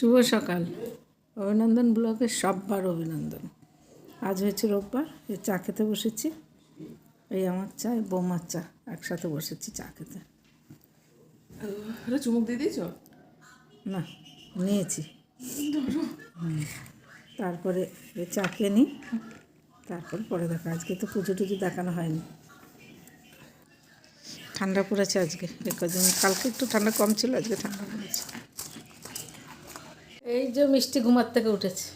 শুভ সকাল। অভিনন্দন ব্লগের সববার অভিনন্দন। আজ হয়েছে রোববার এই চা খেতে বসেছি। এই আমার চা এই বৌমার চা একসাথে বসেছি চা খেতে। চুমুক দিয়ে দিয়েছ? না নিয়েছি। তারপরে এই চা খেয়ে নিই। তারপর পরে দেখা আজকে তো পুজো টুজো দেখানো হয়নি। ঠান্ডা পড়েছে আজকে কালকে একটু ঠান্ডা কম ছিল আজকে ঠান্ডা পড়েছে। এই যে মিষ্টি ঘুমার থেকে উঠেছে।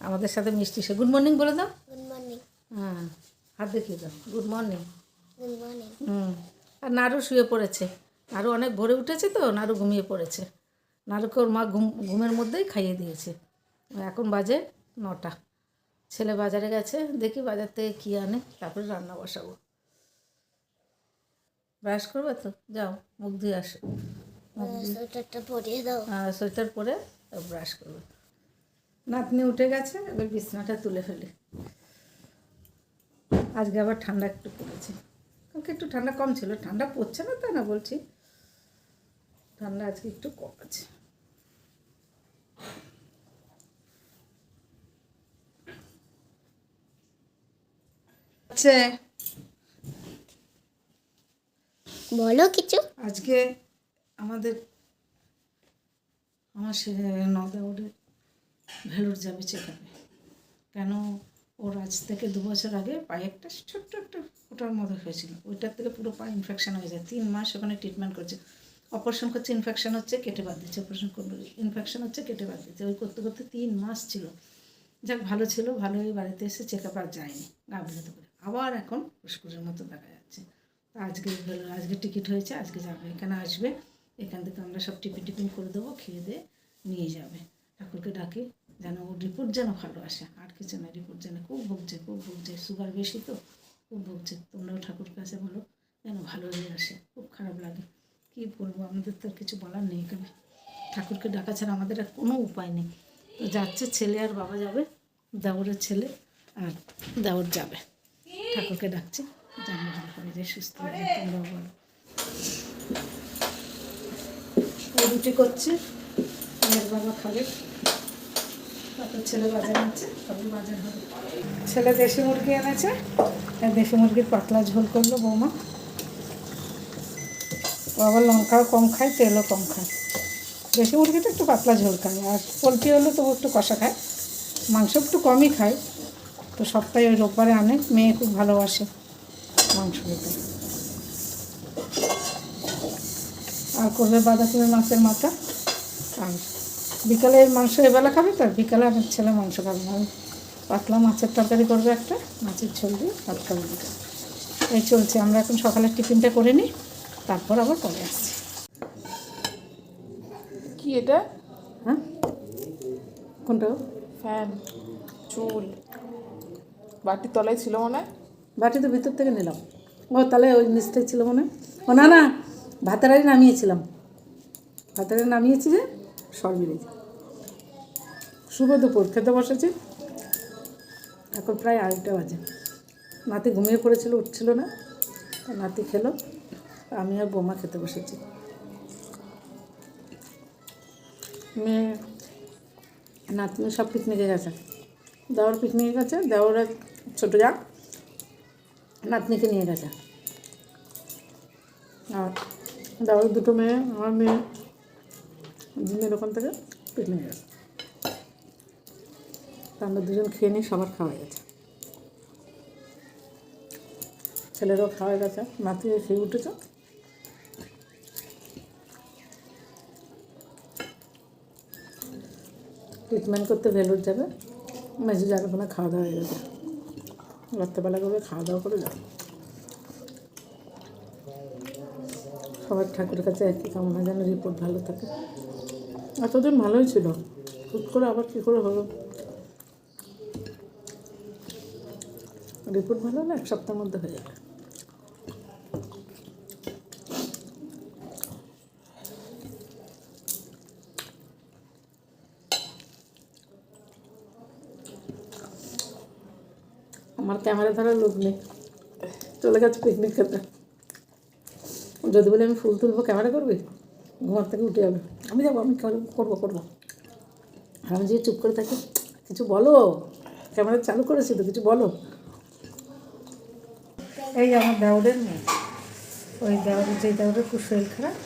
আমাদের সাথে মিষ্টি সে গুড মর্নিং বলে দাও। গুড মর্নিং হ্যাঁ হাত দেখিয়ে দাও। গুড মর্নিং গুড মর্নিং হুম আর নাড়ু শুয়ে পড়েছে। নাড়ু অনেক ভোরে উঠেছে তো নাড়ু ঘুমিয়ে পড়েছে। নাড়ুকে ওর মা ঘুম ঘুমের মধ্যেই খাইয়ে দিয়েছে। এখন বাজে নটা। ছেলে বাজারে গেছে দেখি বাজার থেকে কী আনে তারপরে রান্না বসাবো। ব্রাশ করবে তো? যাও মুখ দিয়ে আসো। সোয়েটারটা পরিয়ে দাও। আর সোয়েটার পরে ব্রাশ করবে। নাতনি উঠে গেছে এবার বিছনাটা তুলে ফেলি। আজকে আবার ঠান্ডা একটু পড়েছে। কালকে একটু ঠান্ডা কম ছিল ঠান্ডা পড়ছে না তা না বলছি। ঠান্ডা আজকে একটু কম আছে। আচ্ছা বলো কিছু। আজকে আমাদের আমার সে নদাউডে ভেলোর যাবে চেক কেন? ওর আজ থেকে দু বছর আগে পায়ে একটা ছোট্ট একটা ফোটার মতো হয়েছিল। ওইটার থেকে পুরো পায়ে ইনফেকশন হয়ে যায়। তিন মাস ওখানে ট্রিটমেন্ট করছে। অপারেশন করছে ইনফেকশান হচ্ছে, কেটে বাদ দিচ্ছে। অপারেশন করল ইনফেকশন হচ্ছে, কেটে বাদ দিচ্ছে। ওই করতে করতে তিন মাস ছিল। যাক, ভালো ছিল ভালোই বাড়িতে এসে চেক আপ আর যায়নি। গাফিলতি করে। আবার এখন পুষ্কুরের মতো দেখা যাচ্ছে। আজকে আজকে টিকিট হয়েছে, আজকে যাবে। এখানে আসবে। এখান থেকে আমরা সব টিফিন টিফিন করে দেবো, খেয়ে দিয়ে নিয়ে যাবে। ঠাকুরকে ডাকি যেন ওর রিপোর্ট যেন ভালো আসে। আর কিছু না রিপোর্ট যেন খুব ভুগছে খুব ভুগছে। সুগার বেশি তো, খুব ভুগছে। তোমরাও ঠাকুর কাছে বলো যেন ভালো হয়ে আসে, খুব খারাপ লাগে। কী বলব, আমাদের তো আর কিছু বলার নেই এখানে। ঠাকুরকে ডাকা ছাড়া আমাদের আর কোনো উপায় নেই। তো যাচ্ছে ছেলে আর বাবা যাবে, দেওরের ছেলে আর দেওর যাবে। ঠাকুরকে ডাকছে, যেন ভালো করে যে সুস্থ হয়ে যায়। তোমরাও বলো। রুটি করছে, মেয়ের বাবা খাবে। ছেলে বাজার তারপর বাজার হবে। ছেলে দেশি মুরগি এনেছে দেশি মুরগির পাতলা ঝোল করল বৌমা। আবার লঙ্কাও কম খায়, তেলও কম খায়। দেশি মুরগিটা একটু পাতলা ঝোল খায়, আর পোলট্রি হলে তবু একটু কষা খায়। মাংস একটু কমই খায়। তো সপ্তাহে ওই রোববারে আনে, মেয়ে খুব ভালোবাসে মাংস খেতে। আর করবে বাঁধাকপি মাছের মাথা। আর বিকালে মাংস এবেলা খাবে তো বিকালে আমার ছেলে মাংস খাবে না। পাতলা মাছের তরকারি করবে একটা মাছের ঝোল দিয়ে ভাত খাবে। এই চলছে আমরা এখন সকালে টিফিনটা করে নিই তারপর আবার পরে আসছি। কি এটা? হ্যাঁ? কোনটা ফ্যান চুল। বাটির তলায় ছিল মনে হয়? বাটি তো ভিতর থেকে নিলাম। ও তাহলে ওই নিচটাই ছিল মনে হয়। ও না না ভাতের আড়ি নামিয়েছিলাম। ভাতের নামিয়েছি যে, সর মিলেছে শুভ দুপুর, খেতে বসেছি। এখন প্রায় আড়াইটা বাজে। নাতি ঘুমিয়ে পড়েছিল, উঠছিল না। নাতি খেলো। আমি আর বোমা খেতে বসেছি। মেয়ে, নাতনি সব পিকনিকে গেছে। দেওয়ার পিকনিকে গেছে দেওয়ার ছোটো যা নাতনিকে নিয়ে গেছে। আর দেওয়ার দুটো মেয়ে, আমার মেয়ে। মেয়ের ওখান থেকে পিকনিকে গেছে। তা আমরা দুজন খেয়ে নিই সবার খাওয়া গেছে। ছেলেরও খাওয়া গেছে। নাতি খেয়ে উঠেছে। ট্রিটমেন্ট করতে ভেলোর যাবে। মেজু যাবে ওখানে খাওয়া দাওয়া হয়ে গেছে। রাত্রেবেলা করবে খাওয়া দাওয়া করে যাবে। সবার ঠাকুরের কাছে একই কামনা যেন রিপোর্ট ভালো থাকে। এতদিন ভালোই ছিল। হুট করে আবার কী করে হলো? রিপোর্ট ভালো হলে এক সপ্তাহের মধ্যে হয়ে যাবে। আমার ক্যামেরা ধরার লোক নেই। চলে গেছে পিকনিক খেতে যদি বলি আমি ফুল তুলবো ক্যামেরা করবি? ঘুমার থেকে উঠে যাবে। আমি যাব আমি করব করব? আমি যে চুপ করে থাকি কিছু বলো? ক্যামেরা চালু করেছি তো কিছু বলো? এই আমার দেওরের মেয়ে ওই দেওরের যে দেওরের খুব শরীর খারাপ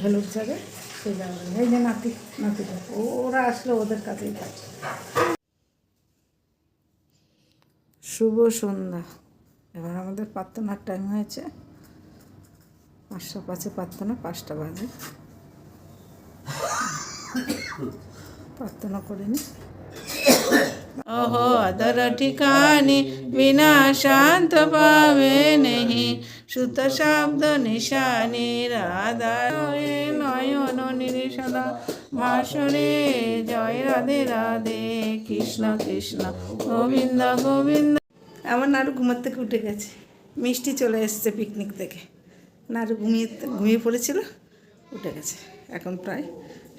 ভেলুর যাবে সেই দেওরের এই যে নাতি নাতিটা ওরা আসলে ওদের কাছেই থাকে। শুভ সন্ধ্যা। এবার আমাদের প্রার্থনার টাইম হয়েছে। পাঁচটা পাঁচে প্রার্থনা পাঁচটা বাজে প্রার্থনা করে নি ओहो अदर ठिकाणी विना शांत पावे नहीं সুত শব্দ নিশানি রাধা নয়ন নিরিশনা ভাসরে জয় রাধে রাধে কৃষ্ণ কৃষ্ণ গোবিন্দ গোবিন্দ আমার নাড়ু ঘুমার থেকে উঠে গেছে মিষ্টি চলে এসছে পিকনিক থেকে নাড়ু ঘুমিয়ে ঘুমিয়ে পড়েছিল উঠে গেছে। এখন প্রায়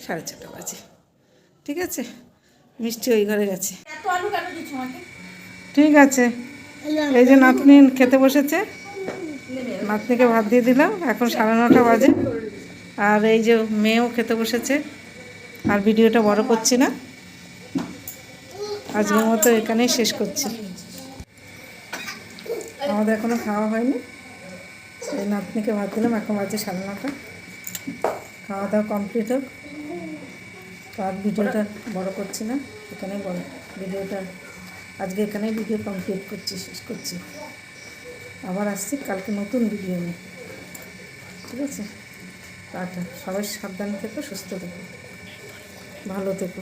সাড়ে ছটা বাজে। ঠিক আছে? মিষ্টি ওই ঘরে গেছে। ঠিক আছে। এই যে নাতনি খেতে বসেছে। নাতনিকে ভাত দিয়ে দিলাম। এখন সাড়ে নটা বাজে। আর এই যে মেয়েও খেতে বসেছে। আর ভিডিওটা বড় করছি না। আজকের মতো এখানেই শেষ করছি। আমাদের এখনও খাওয়া হয়নি। এই নাতনিকে ভাত দিলাম, এখন বাজে সাড়ে নটা। খাওয়া দাওয়া কমপ্লিট হোক। তো আর ভিডিওটা বড় করছি না, এখানেই বড়। ভিডিওটা আজকে এখানেই ভিডিও কমপ্লিট করছি, শেষ করছি। আবার আসছি, কালকে নতুন ভিডিও নিয়ে। ঠিক আছে? টাটা। সবাই সাবধান থেকো, সুস্থ থেকো। ভালো থেকো।